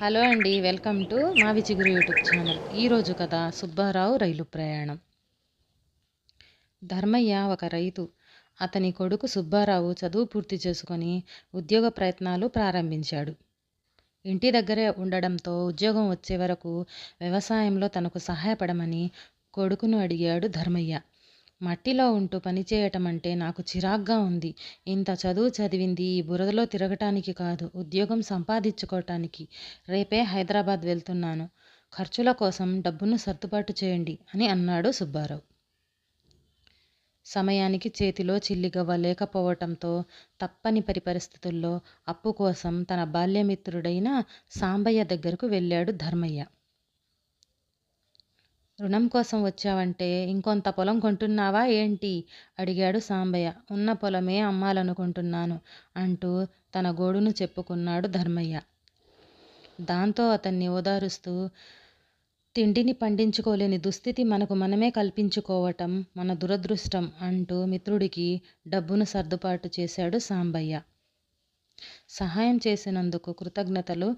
Hello అండి welcome to మా విచిగురు YouTube channel. ఈరోజు కథ సుబ్బారావు రైలు ప్రయాణం. ధర్మయ్య ఒక రైతు. అతని కొడుకు సుబ్బారావు చదువు పూర్తి చేసుకొని ఉద్యోగ ప్రయత్నాలు ప్రారంభించాడు. ఇంటి దగ్గరే ఉండడంతో ఉద్యోగం వచ్చే వరకు వ్యవసాయంలో తనకు సహాయపడమని కొడుకును అడిగాడు ధర్మయ్య. మట్టిలో ఉంటూ పనిచేయటం అంటే నాకు చిరాగ్గా ఉంది. ఇంత చదువు చదివింది ఈ బురదలో తిరగటానికి కాదు ఉద్యోగం సంపాదించుకోవటానికి రేపే హైదరాబాద్ వెళ్తున్నాను. ఖర్చుల కోసం డబ్బును సర్దుబాటు చేయండి అని అన్నాడు సుబ్బారావు. సమయానికి చేతిలో చిల్లిగవ్వ లేకపోవటంతో తప్పని పరిస్థితుల్లో అప్పు కోసం తన బాల్యమిత్రుడైన సాంబయ్య దగ్గరకు వెళ్ళాడు ధర్మయ్య. రుణం కోసం వచ్చావంటే ఇంకొంత పొలం కొంటున్నావా ఏంటి? అడిగాడు సాంబయ్య. ఉన్న పొలమే అమ్మాలనుకుంటున్నాను అంటూ తన గోడును చెప్పుకున్నాడు ధర్మయ్య. దాంతో అతన్ని ఓదారుస్తూ తిండిని పండించుకోలేని దుస్థితి మనకు మనమే కల్పించుకోవటం మన దురదృష్టం అంటూ మిత్రుడికి డబ్బును సర్దుబాటు చేశాడు సాంబయ్య. సహాయం చేసినందుకు కృతజ్ఞతలు